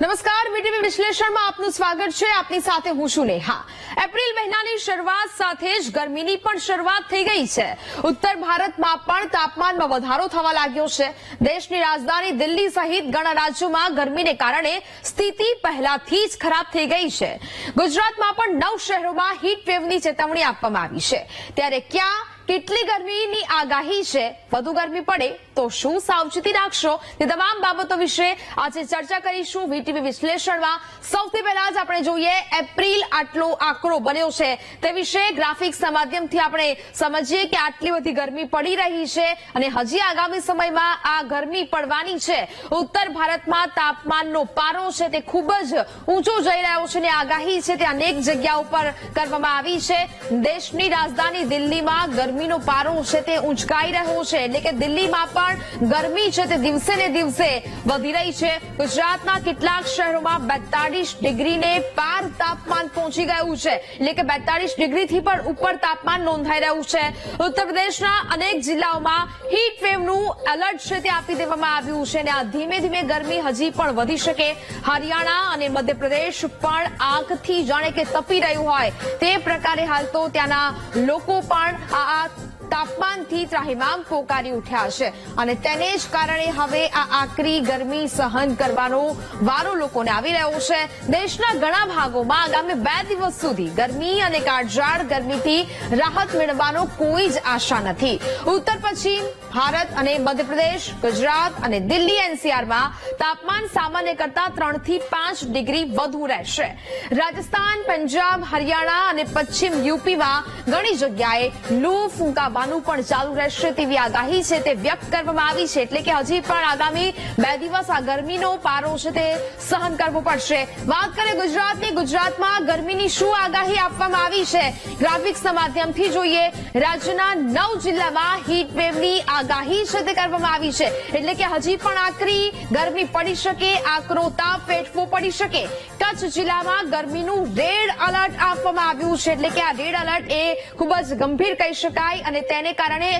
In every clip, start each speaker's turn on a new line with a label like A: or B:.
A: નમસ્કાર વીટીવી વિશ્લેષણમાં આપનું સ્વાગત છે. આપની સાથે હું છું નેહા. એપ્રિલ મહિનાની શરૂઆત સાથે જ ગરમીની પણ શરૂઆત થઈ ગઈ છે. ઉત્તર ભારતમાં પણ તાપમાનમાં વધારો થવા લાગ્યો છે. દેશની રાજધાની દિલ્હી સહિત ઘણા રાજ્યોમાં ગરમીને કારણે સ્થિતિ પહેલાથી જ ખરાબ થઈ ગઈ છે. ગુજરાતમાં પણ નવ શહેરોમાં હીટ વેવની ચેતવણી આપવામાં આવી છે. ત્યારે ક્યાં કેટલી ગરમીની આગાહી છે? વધુ ગરમી પડે તો શું સાવચેતી રાખશો? તે તમામ બાબતો વિશે આજે ચર્ચા કરીશું વીટીવી વિશ્લેષણમાં. સૌથી પહેલા જ આપણે જોઈએ એપ્રિલ આટલો આંકડો બન્યો છે. તે વિશે ગ્રાફિક્સના માધ્યમથી આપણે સમજીએ કે આટલી બધી ગરમી પડી રહી છે અને હજી આગામી સમયમાં આ ગરમી પડવાની છે. ઉત્તર ભારતમાં તાપમાનનો પારો છે તે ખૂબ જ ઊંચો જઈ રહ્યો છે અને આગાહી છે તે અનેક જગ્યાઓ પર કરવામાં આવી છે. દેશની રાજધાની દિલ્હીમાં ગરમીનો પારો છે તે ઉંચકાઈ રહ્યો છે. એટલે કે દિલ્હીમાં પણ ગરમી છે તે દિવસે ને દિવસે વધી રહી છે. ગુજરાતના કેટલાક શહેરોમાં બેતાળીસ ડિગ્રીને પાર તાપમાન પહોંચી ગયું છે. એટલે કે બેતાળીસ ડિગ્રીથી પણ ઉપર તાપમાન નોંધાઈ રહ્યું છે. ઉત્તર પ્રદેશના અનેક જિલ્લાઓમાં હીટ વેવનું એલર્ટ છે તે આપી દેવામાં આવ્યું છે અને આ ધીમે ધીમે ગરમી હજી પણ વધી શકે. હરિયાણા અને મધ્યપ્રદેશ પણ આગથી જાણે કે તપી રહ્યું હોય. તે પ્રકારે હાલ તો ત્યાંના લોકો પણ આ તાપમાનથી ત્રાહિમામ પોકારી ઉઠ્યા છે. અને તેને જ કારણે હવે આ આકરી ગરમી સહન કરવાનો વારો લોકોને આવી રહ્યો છે. દેશના ઘણા ભાગોમાં આગામી બે દિવસ સુધી ગરમી અને કાળઝાળ ગરમીથી રાહત મેળવવાનો કોઈ જ આશા નથી. ઉત્તર પશ્ચિમ, ભારત અને મધ્યપ્રદેશ, ગુજરાત અને દિલ્હી એનસીઆરમાં તાપમાન સામાન્ય કરતા ત્રણથી પાંચ ડિગ્રી વધુ રહેશે. રાજસ્થાન, પંજાબ, હરિયાણા અને પશ્ચિમ યુપીમાં ઘણી જગ્યાએ લૂ ફૂંકાવાનું પણ ચાલુ રહેશે તેવી આગાહી છે તે વ્યક્ત કરવામાં આવી છે. એટલે કે હજી પણ આગામી બે દિવસ આ ગરમીનો પારો છે તે સહન કરવો પડશે. વાત કરીએ ગુજરાતની, ગુજરાતમાં ગરમીની શું આગાહી આપવામાં આવી છે? ગ્રાફિક્સના માધ્યમથી જોઈએ, રાજ્યના નવ જિલ્લામાં હીટ વેવની આગાહી છે તે કરવામાં આવી છે. એટલે કે હજી પણ આકરી ગરમી પડી શકે, આકરો તાપ વેઠવો પડી શકે. કચ્છ જિલ્લામાં ગરમીનું રેડ એલર્ટ આપવામાં આવ્યું છે. એટલે કે આ રેડ એલર્ટ એ ખૂબ જ ગંભીર કહી શકાય અને તેને કારણે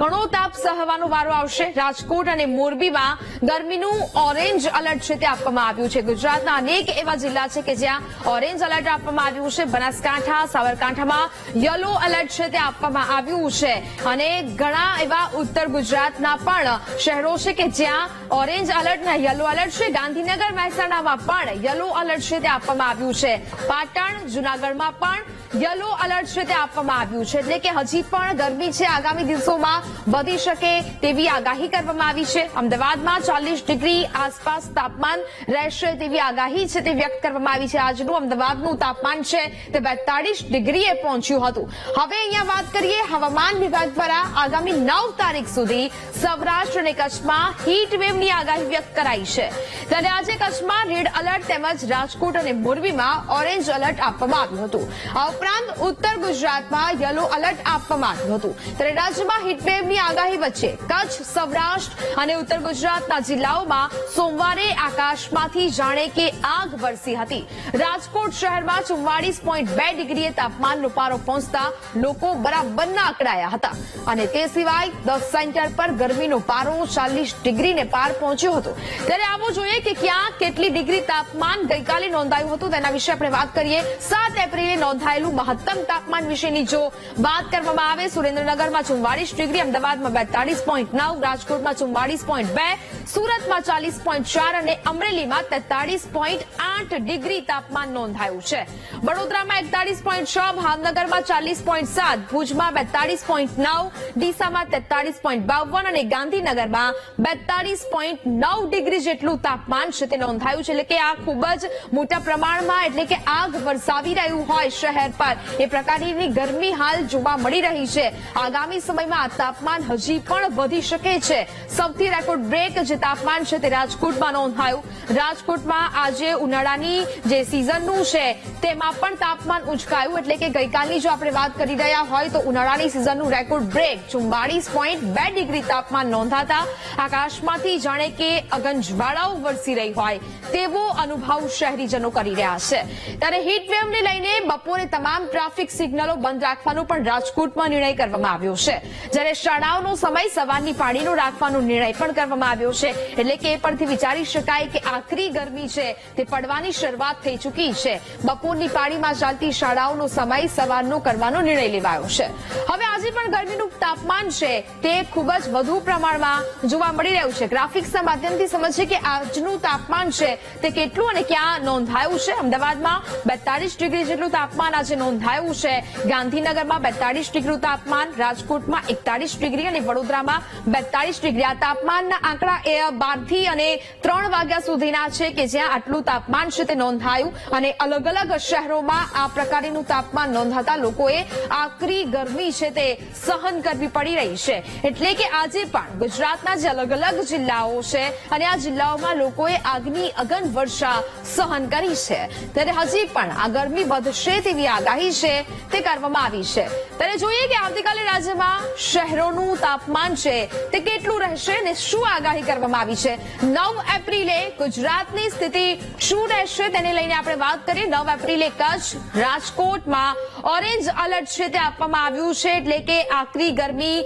A: ઘણો તાપ સહવાનો વારો આવશે. રાજકોટ અને મોરબીમાં ગરમીનું ઓરેન્જ એલર્ટ છે તે આપવામાં આવ્યું છે. ગુજરાતના અનેક એવા જિલ્લા છે કે જ્યાં ઓરેન્જ એલર્ટ આપવામાં આવ્યું છે. બનાસકાંઠા, સાબરકાંઠામાં યલો એલર્ટ છે તે આપવામાં આવ્યું છે. અને ઘણા એવા ઉત્તર ગુજરાતના પણ શહેરો છે કે જ્યાં ઓરેન્જ એલર્ટ ને યલો એલર્ટ છે. ગાંધીનગર, મહેસાણામાં પણ યલો એલર્ટ છે તે આપવામાં આવ્યું છે. પાટણ, જુનાગઢમાં પણ યલો એલર્ટ છે તે આપવામાં આવ્યું છે. એટલે કે હજી પણ ગરમી છે. આગામી દિવસોમાં વધી શકે તેવી આગાહી કરવામાં આવી છે. અમદાવાદમાં ચાલીસ ડિગ્રી આસપાસ તાપમાન રહેશે તેવી આગાહી છે તે વ્યક્ત કરવામાં આવી છે. આજનું અમદાવાદનું તાપમાન છે તે બેતાળીસ ડિગ્રીએ પહોંચ્યું હતું. હવે અહીંયા વાત કરીએ હવામાન વિભાગ દ્વારા આગામી નવ તારીખ સુધી સૌરાષ્ટ્ર અને કચ્છમાં હીટ વેવની આગાહી વ્યક્ત કરાઈ છે. ત્યારે આજે કચ્છમાં રેડ એલર્ટ તેમજ રાજકોટ અને મોરબીમાં ઓરેન્જ એલર્ટ આપવામાં આવ્યું હતું. આ ઉપરાંત ઉત્તર ગુજરાતમાં યલો એલર્ટ આપવામાં આવ્યું હતું. ત્યારે રાજ્યમાં હીટવેવની આગાહી વચ્ચે કચ્છ, સૌરાષ્ટ્ર અને ઉત્તર ગુજરાતના જિલ્લાઓમાં સોમવારે આકાશમાંથી જાણે કે આગ વરસી હતી. રાજકોટ શહેરમાં ચુમ્વાળીસ પોઈન્ટ બે ડિગ્રીએ તાપમાનનો પારો પહોંચતા લોકો બરાબરના અકળાયા હતા. અને તે સિવાય દસ સેન્ટર પર ગરમીનો પારો ચાલીસ ડિગ્રીને પાર પહોંચ્યો હતો. ત્યારે આવો જોઈએ કે ક્યાં કેટલી ડિગ્રી તાપમાન ગઈકાલે નોંધાયું હતું તેના વિશે આપણે વાત કરીએ. સાત એપ્રિલે નોંધાયેલું મહત્તમ તાપમાન વિશેની જો વાત કરવામાં આવે સુરેન્દ્રનગરમાં ચુમ્વાળીસ ડિગ્રી અમદાવાદમાં બેતાળીસ પોઈન્ટ નવ, રાજકોટમાં ચુમ્વાળીસ પોઈન્ટ બે, સુરતમાં ચાલીસ પોઈન્ટ ચાર અને અમરેલીમાં તેતાલીસ પોઈન્ટ આઠ ડિગ્રી તાપમાન નોંધાયું છે. વડોદરામાં એકતાલીસ પોઈન્ટ છ, ભાવનગરમાં ચાલીસ પોઈન્ટ સાત, ભુજમાં બેતાલીસ પોઈન્ટ નવ, ડીસામાં તેતાલીસ પોઈન્ટ બાવન અને ગાંધીનગરમાં બેતાલીસ પોઈન્ટ નવ ડિગ્રી જેટલું તાપમાન છે તે નોંધાયું છે. એટલે કે આ ખૂબ જ મોટા પ્રમાણમાં એટલે કે આગ વરસાવી રહ્યું હોય શહેર પર. એ પ્રકારની ગરમી હાલ જોવા મળી રહી છે. આગામી સમયમાં આ તાપમાન હજી પણ વધી શકે છે. સૌથી રેકોર્ડ બ્રેક જે તાપમાન છે તે રાજકોટમાં નોંધાયું. રાજકોટમાં આજે ઉનાળાની જે સિઝનનું છે, તેમાં પણ તાપમાન ઉંચકાયું. એટલે કે ગઈકાલની જો આપણે વાત કરી રહ્યા હોય તો ઉનાળાની સિઝનનું રેકોર્ડ બ્રેક ચુમ્બાળીસ પોઈન્ટ બે ડિગ્રી તાપમાન નોંધાતા. આકાશમાંથી જાણે કે અગંજવાળાઓ વરસી રહી હોય તેવો અનુભવ શહેરીજનો કરી રહ્યા છે. ત્યારે હીટવેવને લઈને બપોરે તમામ ટ્રાફિક સિગ્નલો બંધ રાખવાનો પણ રાજકોટમાં નિર્ણય કરવામાં આવ્યો છે. જ્યારે શાળાઓનો સમય સવારની પાણીનો રાખવાનો નિર્ણય પણ કરવામાં આવ્યો છે. એટલે કે એ પરથી વિચારી શકાય કે આકરી ગરમી છે તે પડવાની શરૂઆત થઈ ચૂકી છે. બપોરની પાળીમાં ચાલતી શાળાઓનો સમય સવારનો કરવાનો નિર્ણય લેવાયો છે. હવે આજે પણ ગરમીનું તાપમાન છે તે ખૂબ જ વધુ પ્રમાણમાં જોવા મળી રહ્યું છે. ગ્રાફિક્સના માધ્યમથી સમજીએ કે આજનું તાપમાન છે તે કેટલું અને ક્યાં નોંધાયું છે? અમદાવાદમાં બેતાલીસ ડિગ્રી જેટલું તાપમાન આજે નોંધાયું છે. ગાંધીનગરમાં બેતાલીસ ડિગ્રી તાપમાન રાજકોટમાં એકતાલીસ ડિગ્રી અને વડોદરામાં બેતાલીસ ડિગ્રી. આ તાપમાનના આંકડા એ બારથી અને ત્રણ વાગ્યા સુધીના છે કે જ્યાં આટલું તાપમાન છે તે નોંધાયું અને અલગ અલગ શહેરોમાં આ પ્રકારનું તાપમાન નોંધાતા લોકોએ આકરી ગરમી છે તે સહન કરવી પડી રહી છે. એટલે કે આજે પણ ગુજરાતના જે અલગ અલગ જિલ્લાઓ છે અને આ જિલ્લાઓમાં લોકોએ આગની અગન વર્ષા સહન કરી છે. ત્યારે હજી પણ આ ગરમી વધશે તેવી આગાહી છે તે કરવામાં આવી છે. ત્યારે જોઈએ કે આવતીકાલે રાજ્યમાં શહેરોનું તાપમાન છે તે કેટલું રહેશે અને શું આગાહી કરવામાં આવી છે? નવ એપ્રિલે ગુજરાતની સ્થિતિ શું રહેશે તેને લઈને આપણે વાત કરીએ. નવ એપ્રિલે કચ્છ, રાજકોટમાં ઓરેન્જ એલર્ટ છે તે આપવામાં આવ્યું છે એટલે કે આકરી ગરમી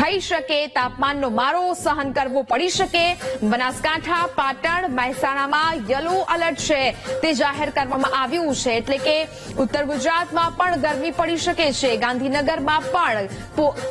A: થઈ શકે, તાપમાનનો મારો સહન કરવો પડી શકે. બનાસકાંઠા, પાટણ, મહેસાણામાં યલો એલર્ટ છે તે જાહેર કરવામાં આવ્યું છે એટલે કે ઉત્તર ગુજરાતમાં પણ ગરમી પડી શકે છે. ગાંધીનગરમાં પણ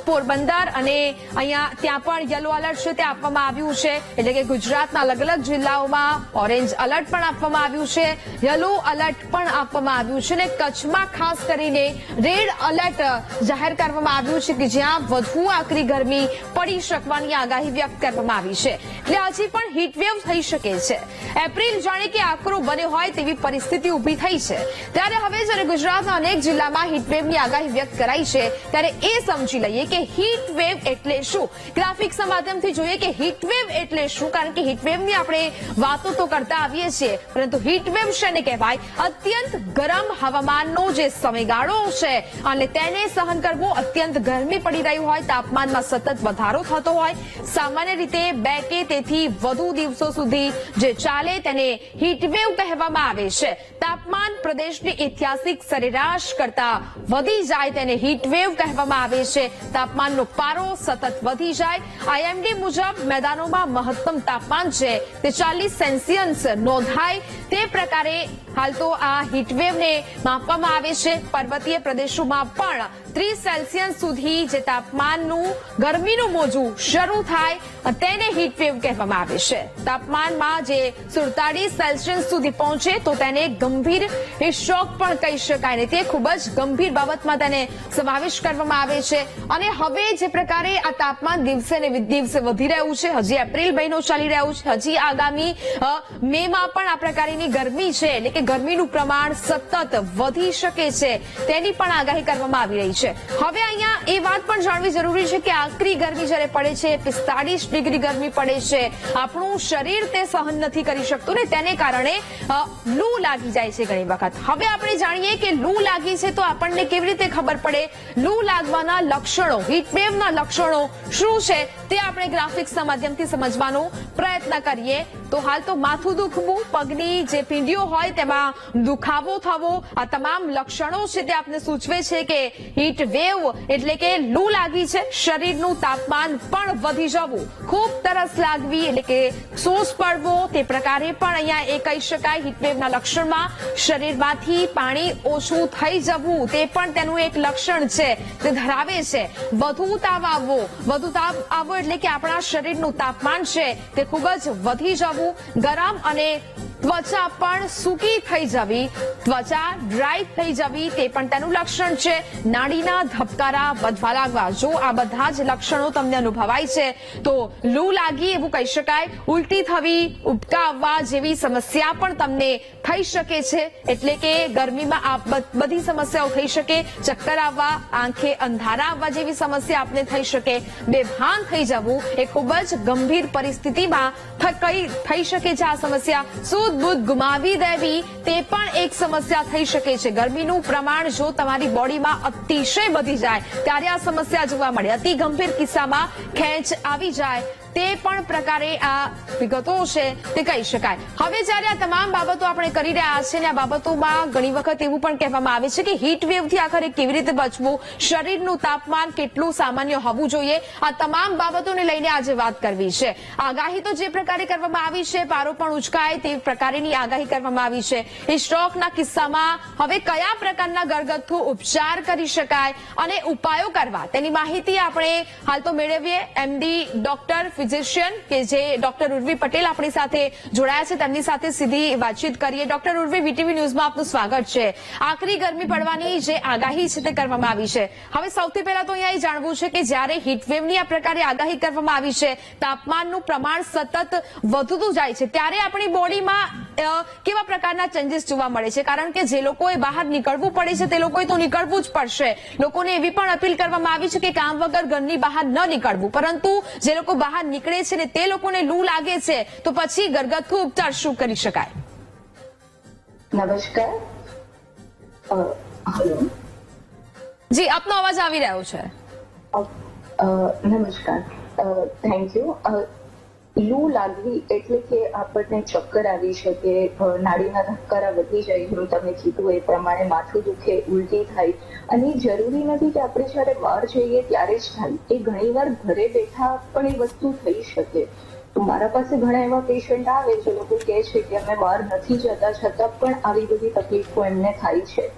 A: પોરબંદર અને અહીંયા ત્યાં પણ યલો એલર્ટ છે તે આપવામાં આવ્યું છે. એટલે કે ગુજરાતના અલગ અલગ જિલ્લાઓમાં ઓરેન્જ એલર્ટ પણ આપવામાં આવ્યું છે. યલો એલર્ટ પણ આપવામાં આવ્યું છે. અને કચ્છમાં ખાસ કરીને રેડ એલર્ટ જાહેર કરવામાં આવ્યું છે કે જ્યાં વધુ આકરી ગરમી પડી શકવાની આગાહી વ્યક્ત કરવામાં આવી છે. એટલે હજી પણ હીટવેવ થઈ શકે છે. એપ્રિલ જાણે કે આકરો બન્યો હોય તેવી પરિસ્થિતિ ઊભી થઈ છે. ત્યારે હવે જ્યારે ગુજરાતના અનેક જિલ્લામાં હીટવેવની આગાહી વ્યક્ત કરાઈ છે, ત્યારે એ સમજી લઈએ કે હીટવેવ એટલે શું? ગ્રાફિક્સના માધ્યમથી જોઈએ કે હીટવેવ એટલે શું? કારણ કે હીટવેવની આપણે વાતો તો કરતા આવીએ છીએ, પરંતુ હીટવેવ શેને કહેવાય? અત્યંત ગરમ હવામાનનો જે સમયગાળો છે, અને તેને સહન કરવું અત્યંત ગરમી પડી રહ્યું હોય, તાપમાનમાં સતત વધારો થતો હોય. સામાન્ય રીતે બે કે તેથી વધુ દિવસો સુધી જે ચાલે તેને હીટવેવ કહેવામાં આવે છે. તાપમાન પ્રદેશની ઐતિહાસિક સરેરાશ કરતા વધી જાય તેને હીટવેવ કહેવામાં આવે છે. તાપમાનનો પારો સતત વધી જાય. આઈએમડી મુજબ મેદાનોમાં મહત્તમ તાપમાન છે. તે ચાલીસ સેલ્સિયસ નોંધાય. તે પ્રકારે હાલ તો આ હીટવેવને માપવામાં આવે છે. પર્વતીય પ્રદેશોમાં પણ ત્રીસ સેલ્સિયસ સુધી જે તાપમાનનું ગરમીનું મોજું શરૂ થાય, તેને હીટવેવ કહેવામાં આવે છે. તાપમાનમાં જે સુડતાલીસ સેલ્સિયસ સુધી પહોંચે તો તેને ગંભીર શોક પણ કહી શકાય ને તે ખૂબ જ ગંભીર બાબતમાં તેને સમાવેશ કરવામાં આવે છે અને હવે જે પ્રકારે આ તાપમાન દિવસે ને દિવસે વધી રહ્યું છે, હજી એપ્રિલ મહિનો ચાલી રહ્યો છે, હજી આગામી મે મેમાં પણ આ પ્રકારની ગરમી છે, એટલે કે ગરમીનું પ્રમાણ સતત વધી શકે છે, તેની પણ આગાહી કરવામાં આવી રહી છે. હવે અહીંયા એ વાત પણ જાણવી જરૂરી છે કે આકરી ગરમી જ્યારે પડે છે, પિસ્તાળીસ ડિગ્રી ગરમી પડે છે, આપણું શરીર તે સહન નથી કરી શકતું ને તેને કારણે લૂ લાગી જાય છે ઘણી વખત. હવે આપણે જાણીએ કે લૂ લાગી છે તો આપણને કેવી રીતે ખબર પડે? લૂ લાગવાના લક્ષણો હીટવેવના લક્ષણો શું છે તે આપણે ગ્રાફિક્સના માધ્યમથી સમજવાનો પ્રયત્ન કરીએ. તો હાલ તો માથું દુખવું, પગની જે પીંડીઓ હોય તેમાં દુખાવો થવો, આ તમામ લક્ષણો છે તે આપને સૂચવે છે કે હીટ વેવ એટલે કે લૂ લાગી છે. શરીરનું તાપમાન પણ વધી જવું. ખૂબ તરસ લાગવી એટલે કે સોસ પડવો, તે પ્રકારે પણ અહીંયા એ કહી શકાય હીટવેવના લક્ષણમાં. શરીરમાંથી પાણી ઓછું થઈ જવું, તે પણ તેનું એક લક્ષણ છે. તે ધરાવે છે. વધુ તાવ આવવો, વધુ તાવ આવવો એટલે કે આપણા શરીરનું તાપમાન છે તે ખૂબ જ વધી જવું. ગરમ અને ત્વચા પણ સૂકી થઈ જવી, ત્વચા ડ્રાય થઈ જવી, તે પણ તેનું લક્ષણ છે. નાડીના ધબકારા વધવા લાગવા. જો આ બધા જ લક્ષણો તમને અનુભવાય છે, તો લૂ લાગી એવું કહી શકાય. ઉલટી થવી ઉબકા આવવા જેવી સમસ્યા પણ તમને થઈ શકે છે. એટલે કે ગરમીમાં આ બધી સમસ્યાઓ થઈ શકે. ચક્કર આવવા, આંખે અંધારા આવવા જેવી સમસ્યા આપને થઈ શકે. બેભાન થઈ જવું એ ખૂબ જ ગંભીર પરિસ્થિતિમાં થઈ શકે છે આ સમસ્યા. શું દૂધ દૂધ ગુમાવી દેવી તે પણ એક સમસ્યા થઈ શકે છે. ગરમીનું પ્રમાણ જો તમારી બોડીમાં અતિશય વધી જાય, ત્યારે આ સમસ્યા જોવા મળે. અતિ ગંભીર કિસ્સામાં ખેંચ આવી જાય. તે પણ પ્રકારે આ વિગતો છે તે કહી શકાય. હવે જ્યારે આ તમામ બાબતો આપણે કરી રહ્યા છે ને આ બાબતોમાં ઘણી વખત એવું પણ કહેવામાં આવે છે કે હીટ વેવથી આખરે કેવી રીતે બચવું, શરીરનું તાપમાન કેટલું સામાન્ય હોવું જોઈએ, આ તમામ બાબતોને લઈને આજે વાત કરવી છે. આગાહી તો જે પ્રકારે કરવામાં આવી છે, પારો પણ ઉચકાય તે પ્રકારેની આગાહી કરવામાં આવી છે. એ સ્ટ્રોકના કિસ્સામાં હવે કયા પ્રકારના ઘરગથ્થુ ઉપચાર કરી શકાય અને ઉપાયો કરવા, તેની માહિતી આપણે હાલ તો મેળવીએ. એમડી ડોક્ટર ફિઝિશિયન કે જે ડોક્ટર ઉર્વી પટેલ આપણી સાથે જોડાયા છે. તેમની સાથે સીધી વાતચીત કરીએ. ડોક્ટર ઉર્વી, વીટીવી ન્યૂઝમાં આપનું સ્વાગત છે. આખરી ગરમી પડવાની જે આગાહી છે તે કરવામાં આવી છે. હવે સૌથી પહેલા તો અહીંયા એ જાણવું છે કે જ્યારે હીટવેવની આ પ્રકારે આગાહી કરવામાં આવી છે, તાપમાનનું પ્રમાણ સતત વધતું જાય છે. ત્યારે આપણી બોડીમાં કેવા પ્રકારના ચેન્જીસ જોવા મળે છે? કારણ કે જે લોકોએ બહાર નીકળવું પડે છે, તે લોકોએ તો નીકળવું જ પડશે. લોકોને એવી પણ અપીલ કરવામાં આવી છે કે કામ વગર ઘરની બહાર ન નીકળવું. પરંતુ જે લોકો બહાર નીકળે છે ને તે લોકોને લૂ લાગે છે તો પછી ઘરગથ્થુ ઉપચાર શું કરી શકાય?
B: નમસ્કાર.
A: જી આપનો અવાજ આવી રહ્યો છે.
B: નમસ્કાર. Thank you. લૂ લાગવી એટલે કે આપણને ચક્કર આવી શકે નાડીના ધબકારા વધી જાય જેમ તમે કીધું એ પ્રમાણે માથું દુખે, ઉલટી થાય. અને જરૂરી નથી કે આપણે જ્યારે બહાર જઈએ ત્યારે જ થાય એ ઘણીવાર ઘરે બેઠા પણ એ વસ્તુ થઈ શકે. તો મારા પાસે ઘણા એવા પેશન્ટ આવે જે લોકો કહે છે કે અમે બહાર નથી જતા, છતાં પણ આવી બધી તકલીફો એમને થાય છે.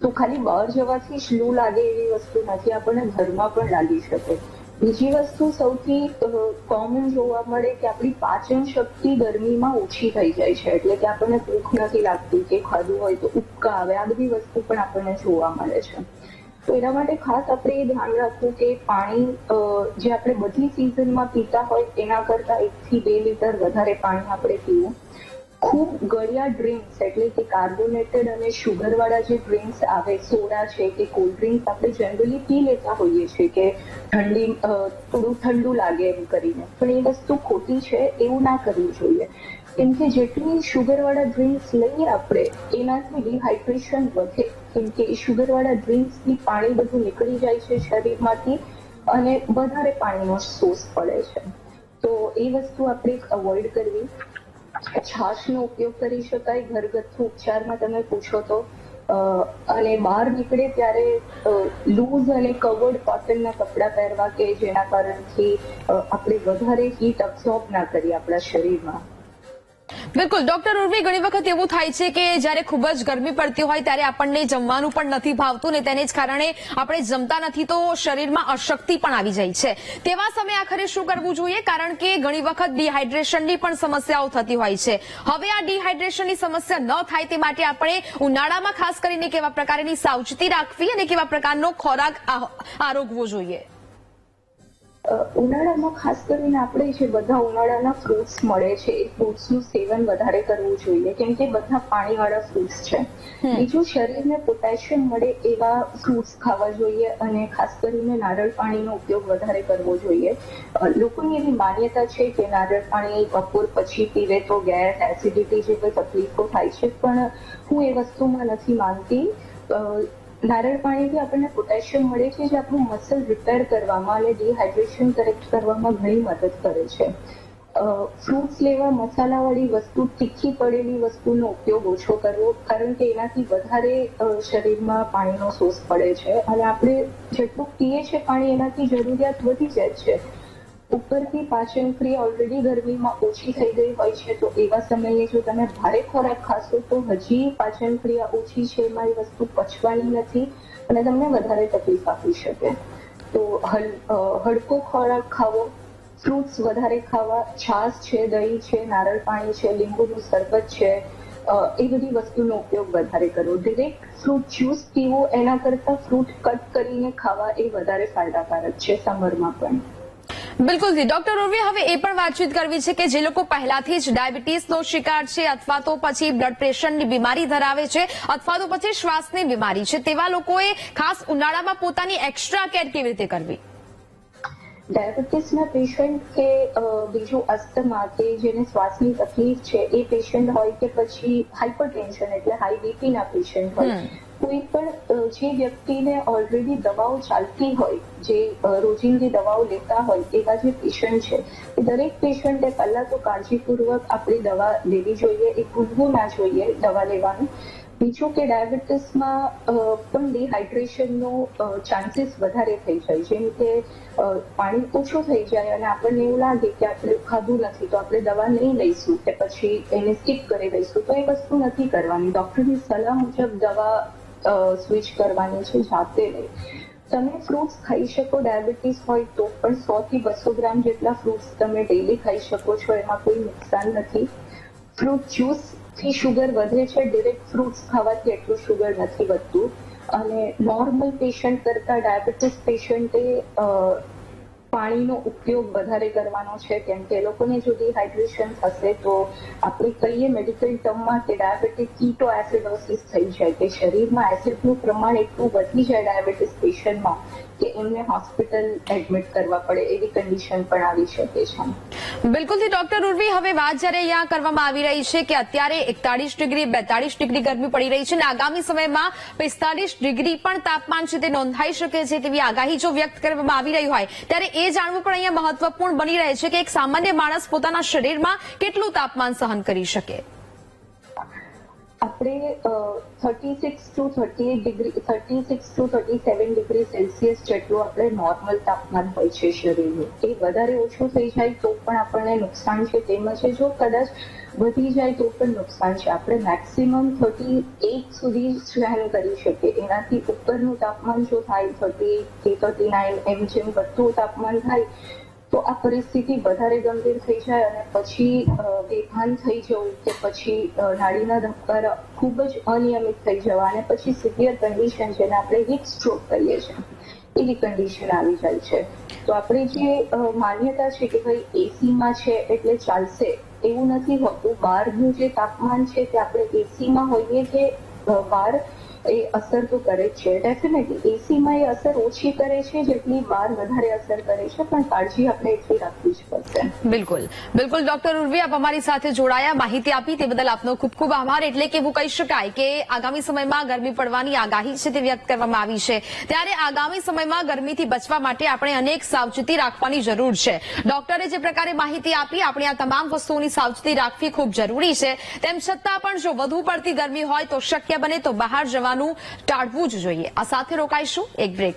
B: તો ખાલી બહાર જવાથી જ લૂ લાગે એવી વસ્તુ નથી, આપણને ઘરમાં પણ લાગી શકે. બીજી વસ્તુ સૌથી કોમન જોવા મળે કે આપણી પાચન શક્તિ ગરમીમાં ઓછી થઈ જાય છે. એટલે કે આપણને ભૂખ નથી લાગતી કે ખાધું હોય તો ઉબકા આવે. આ બધી વસ્તુ પણ આપણને જોવા મળે છે. તો એના માટે ખાસ આપણે એ ધ્યાન રાખવું કે પાણી જે આપણે બધી સિઝનમાં પીતા હોય એના કરતા એક થી બે લીટર વધારે પાણી આપણે પીવું. ખૂબ ગળ્યા ડ્રિંક્સ એટલે કે કાર્બોનેટેડ અને શુગર વાળા જે ડ્રિંક્સ આવે, સોડા છે કે કોલ્ડ ડ્રિંક્સ આપણે જનરલી પી લેતા હોઈએ છીએ કે ઠંડી થોડું ઠંડુ લાગે એમ કરીને. પણ એ વસ્તુ ખોટી છે, એવું ના કરવું જોઈએ. કેમ કે જેટલી શુગર વાળા ડ્રિંક્સ લઈએ આપણે, એનાથી ડિહાઇડ્રેશન વધે. કેમ કે એ શુગર વાળા ડ્રિંક્સથી પાણી બધું નીકળી જાય છે શરીરમાંથી અને વધારે પાણીનો સોર્સ પડે છે. તો એ વસ્તુ આપણે અવોઇડ કરવી. છાશનો ઉપયોગ કરી શકાય, ઘરગથ્થુ ઉપચારમાં તમે પૂછો તો. અને બહાર નીકળે ત્યારે લૂઝ અને કવર્ડ કોટનના કપડાં પહેરવા કે જેના કારણથી આપણે વધારે હીટ અબ્સોર્બ ના કરીએ આપણા શરીરમાં.
A: બિલકુલ, ડોક્ટર ઉર્વી ઘણી વખત એવું થાય છે કે જ્યારે ખૂબ જ ગરમી પડતી હોય ત્યારે આપણને જમવાનું પણ નથી ભાવતું ને તેને જ કારણે આપણે જમતા નથી તો શરીરમાં અશક્તિ પણ આવી જાય છે. તેવા સમયે આખરે શું કરવું જોઈએ? કારણ કે ઘણી વખત ડિહાઇડ્રેશનની પણ સમસ્યાઓ થતી હોય છે. હવે આ ડિહાઇડ્રેશનની સમસ્યા ન થાય તે માટે આપણે ઉનાળામાં ખાસ કરીને કેવા પ્રકારની સાવચેતી રાખવી અને કેવા પ્રકારનો ખોરાક આરોગવો જોઈએ?
B: ઉનાળામાં ખાસ કરીને આપણે જે બધા ઉનાળાના ફ્રૂટ્સ મળે છે એ ફ્રૂટ્સનું સેવન વધારે કરવું જોઈએ કેમ કે બધા પાણીવાળા ફ્રૂટ્સ છે. બીજું શરીરને પોટેશિયમ મળે એવા ફ્રૂટ્સ ખાવા જોઈએ અને ખાસ કરીને નારળ પાણીનો ઉપયોગ વધારે કરવો જોઈએ. લોકોની એવી માન્યતા છે કે નારળ પાણી બપોર પછી પીવે તો ગેસ એસિડિટી જેવી તકલીફો થાય છે પણ હું એ વસ્તુમાં નથી માનતી. અ, નારળ પાણીથી આપણને પોટેશિયમ મળે છે જે આપણું મસલ રિપેર કરવામાં અને ડિહાઇડ્રેશન કરેક્ટ કરવામાં ઘણી મદદ કરે છે. ફ્રૂટ્સ લેવા મસાલાવાળી વસ્તુ તીખી પડેલી વસ્તુનો ઉપયોગ ઓછો કરવો કારણ કે એનાથી વધારે શરીરમાં પાણીનો સોર્સ પડે છે. અને આપણે જેટલું પીએ છીએ પાણી એનાથી જરૂરિયાત વધી જાય છે. ઉપરથી પાચન ક્રિયા ઓલરેડી ગરમીમાં ઓછી થઈ ગઈ હોય છે તો એવા સમયે જો તમે ભારે ખોરાક ખાશો તો હજી પાચન ક્રિયા ઓછી છે એમાં વસ્તુ પચવાની નથી અને તમને વધારે તકલીફ આપી શકે. તો અ, ખોરાક ખાવો ફ્રૂટ્સ વધારે ખાવા છાશ છે દહીં છે નારળ પાણી છે લીંબુનું શરબત છે એ બધી વસ્તુનો ઉપયોગ વધારે કરવો ડિરેક્ટ ફ્રૂટ જ્યુસ પીવો એના કરતા ફ્રૂટ કટ કરીને ખાવા એ વધારે ફાયદાકારક છે સમરમાં પણ.
A: બિલકુલ જી. ડોક્ટર ઉર્વે હવે એ પણ વાતચીત કરવી છે કે જે લોકો પહેલાથી જ ડાયાબિટીસનો શિકાર છે અથવા તો પછી બ્લડ પ્રેશરની બીમારી ધરાવે છે અથવા તો પછી શ્વાસની બીમારી છે તેવા લોકોએ ખાસ ઉનાળામાં પોતાની એક્સ્ટ્રા કેર કેવી રીતે કરવી?
B: ડાયાબિટીસના પેશન્ટ કે બીજું અસ્થમા કે જેને શ્વાસની તકલીફ છે એ પેશન્ટ હોય કે પછી હાઇપરટેન્શન એટલે હાઈ બીપીના પેશન્ટ હોય. કોઈ પણ જે વ્યક્તિને ઓલરેડી દવાઓ ચાલતી હોય, જે રોજિંદી દવાઓ લેતા હોય, એવા જે પેશન્ટ છે, એ દરેક પેશન્ટે પહેલા તો કાળજીપૂર્વક આપણી દવા લેવી જોઈએ, એ ભૂલવું ના જોઈએ દવા લેવાનું. બીજું કે ડાયાબિટીસમાં પણ ડિહાઇડ્રેશનનો ચાન્સીસ વધારે થઈ જાય. જેમ કે પાણી ઓછું થઈ જાય અને આપણને એવું લાગે કે આપણે ખાધું નથી, તો આપણે દવા નહીં લઈશું કે પછી એને સ્કીપ કરી દઈશું. તો એ વસ્તુ નથી કરવાની. ડોક્ટરની સલાહ મુજબ દવા સ્વિચ કરવાની છે જાતે નહીં. તમે ફ્રૂટ્સ ખાઈ શકો ડાયાબિટીસ હોય તો પણ સો થી બસો ગ્રામ જેટલા ફ્રૂટ્સ તમે ડેલી ખાઈ શકો છો, એમાં કોઈ નુકસાન નથી. ફ્રૂટ જ્યુસથી શુગર વધે છે ડિરેક્ટ ફ્રૂટ્સ ખાવાથી એટલું શુગર નથી વધતું. અને નોર્મલ પેશન્ટ કરતા ડાયાબિટીસ પેશન્ટે પાણીનો ઉપયોગ વધારે કરવાનો છે, કેમ કે લોકોને જો ડિહાઇડ્રેશન થશે તો આપણે કહીએ મેડિકલ ટર્મમાં કે ડાયાબિટીસ કીટો એસિડોસિસ થઈ જાય, કે શરીરમાં એસિડનું પ્રમાણ એટલું વધી જાય ડાયાબિટીસ પેશન્ટમાં કે એમને હોસ્પિટલ એડમિટ કરવા પડે એવી કન્ડિશન પણ આવી શકે છે.
A: બિલકુલથી ડોક્ટર ઉર્વી, હવે વાત જ્યારે અહીંયા કરવામાં આવી રહી છે કે અત્યારે એકતાળીસ ડિગ્રી, બેતાળીસ ડિગ્રી ગરમી પડી રહી છે અને આગામી સમયમાં પિસ્તાલીસ ડિગ્રી પણ તાપમાન છે તે નોંધાઈ શકે છે તેવી આગાહી જો વ્યક્ત કરવામાં આવી રહી હોય, ત્યારે એ જાણવું પણ અહીંયા મહત્વપૂર્ણ બની રહે છે કે એક સામાન્ય માણસ પોતાના શરીરમાં કેટલું તાપમાન સહન કરી શકે.
B: આપણે thirty six to thirty eight degree thirty six to thirty seven degree Celsius જેટલું આપણે નોર્મલ તાપમાન હોય છે શરીરનું. એ વધારે ઓછું થઈ જાય તો પણ આપણને નુકસાન છે. તેમજ જો કદાચ વધી જાય તો પણ નુકસાન છે. આપણે મેક્સિમમ થર્ટી એટ સુધી સહન કરી શકીએ. એનાથી ઉપરનું તાપમાન જો થાય થર્ટી કે થર્ટી નાઇન એમ જેમ વધતું તાપમાન થાય તો આ પરિસ્થિતિ વધારે ગંભીર થઈ જાય અને પછી બેભાન થઈ જવું કે પછી નાડીના ધબકારા ખૂબ જ અનિયમિત થઈ જવા અને પછી સિવિયર કન્ડિશન જેને આપણે હિટ સ્ટ્રોક કહીએ છીએ, એવી કન્ડિશન આવી જાય છે. તો આપણે જે માન્યતા છે કે ભાઈ એસીમાં છે એટલે ચાલશે, એવું નથી હોતું. બહારનું જે તાપમાન છે તે આપણે એસીમાં હોઈએ કે બહાર એ અસર તો કરે છે. ડેફિનેટલી એસીમાં એ અસર ઓછી કરે છે, જેટલી બહાર વધારે અસર કરે છે, પણ કાળજી આપણે એટલી રાખવી જ પડશે.
A: બિલકુલ. બિલકુલ, ડોક્ટર ઉર્વી, આપ અમારી સાથે જોડાયા, માહિતી આપી, તે બદલ આપનો ખૂબ ખૂબ આભાર. એટલે કે એવું કહી શકાય કે આગામી સમયમાં ગરમી પડવાની આગાહી છે તે વ્યક્ત કરવામાં આવી છે. ત્યારે આગામી સમયમાં ગરમીથી બચવા માટે આપણે અનેક સાવચેતી રાખવાની જરૂર છે. ડોક્ટરે જે પ્રકારે માહિતી આપી, આપણે આ તમામ વસ્તુઓની સાવચેતી રાખવી ખૂબ જરૂરી છે. તેમ છતાં પણ જો વધુ પડતી ગરમી હોય તો શક્ય બને તો બહાર જવાનું ટાળવું જ જોઈએ. આ સાથે રોકાઈશું. એક બ્રેક